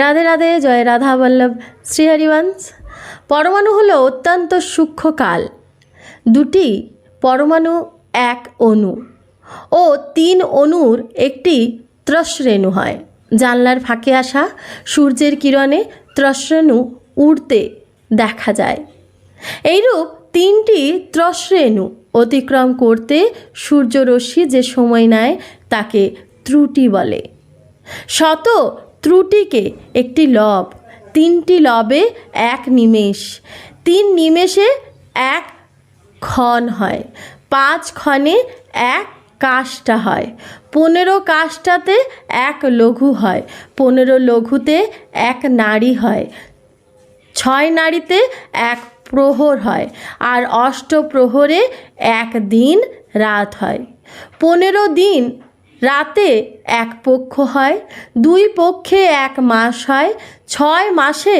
রাধে রাধে, জয় রাধা বল্লভ। শ্রীহরিবংশ পরমাণু হলো অত্যন্ত সূক্ষ্ম কাল। দুটি পরমাণু এক অণু ও তিন অণুর একটি ত্রসরেণু হয়। জানলার ফাঁকে আসা সূর্যের কিরণে ত্রসরেণু উড়তে দেখা যায়। এইরূপ তিনটি ত্রসরেণু অতিক্রম করতে সূর্যরশ্মি যে সময় নেয় তাকে ত্রুটি বলে। শত ত্রুটিকে একটি লব, তিনটি লবে এক নিমেষ। তিন নিমেষে এক ক্ষণ হয়, পাঁচ ক্ষণে এক কাশটা হয়। পনেরো কাশটাতে এক লঘু হয়, পনেরো লঘুতে এক নারী হয়, ছয় নারীতে এক প্রহর হয় আর অষ্ট প্রহরে এক দিন রাত হয়। পনেরো দিন রাতে এক পক্ষ হয়, দুই পক্ষে এক মাস হয়, ছয় মাসে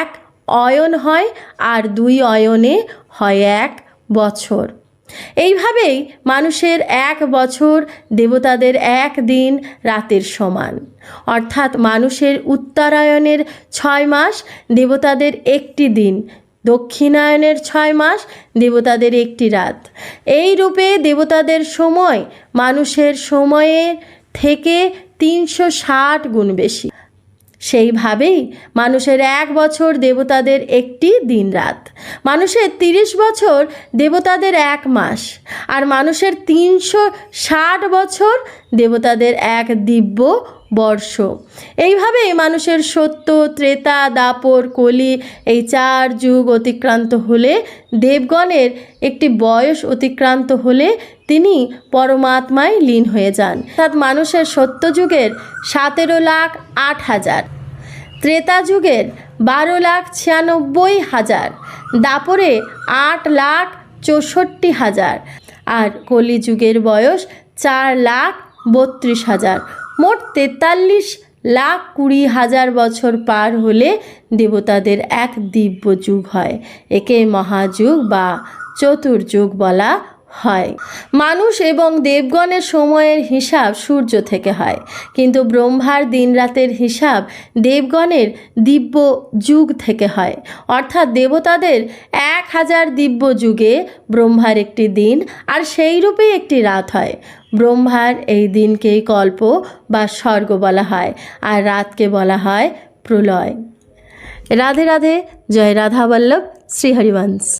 এক অয়ন হয় আর দুই অয়নে হয় এক বছর। এইভাবেই মানুষের এক বছর, দেবতাদের এক দিন রাতের সমান। অর্থাৎ মানুষের উত্তরায়ণের ছয় মাস, দেবতাদের একটি দিন। দক্ষিণায়নের ছয় মাস দেবতাদের একটি রাত। এই রূপে দেবতাদের সময় মানুষের সময়ের থেকে তিনশো ষাট গুণ বেশি। সেইভাবেই মানুষের এক বছর দেবতাদের একটি দিন রাত। মানুষের তিরিশ বছর দেবতাদের এক মাস। আর মানুষের তিনশো ষাট বছর দেবতাদের এক দিব্য বর্ষ। এইভাবেই মানুষের সত্য, ত্রেতা, দাপর, কলি এই চার যুগ অতিক্রান্ত হলে, দেবগণের একটি বয়স অতিক্রান্ত হলে তিনি পরমাত্মায় লীন হয়ে যান। অর্থাৎ মানুষের সত্য যুগের সতেরো লাখ আট হাজার, ত্রেতা যুগের বারো লাখ ছিয়ানব্বই হাজার, দাপরে আট লাখ চৌষট্টি হাজার, আর কলিযুগের বয়স চার লাখ বত্রিশ হাজার। মোট তেতাল্লিশ লাখ কুড়ি হাজার বছর পার হলে দেবতাদের এক দিব্য যুগ হয়। একে মহাযুগ বা চতুর্যুগ বলা হয়। মানুষ এবং দেবগণের সময়ের হিসাব সূর্য থেকে হয়। কিন্তু ব্রহ্মার দিনরাতের হিসাব দেবগণের দিব্য যুগ থেকে হয়। অর্থাৎ দেবতাদের এক হাজার দিব্য যুগে ব্রহ্মার একটি দিন আর সেই রূপেই একটি রাত হয়। ব্রহ্মার এই দিনকেই কল্প বা স্বর্গ বলা হয় আর রাতকে বলা হয় প্রলয়। রাধে রাধে, জয় রাধা বল্লভ, শ্রীহরিবংশ।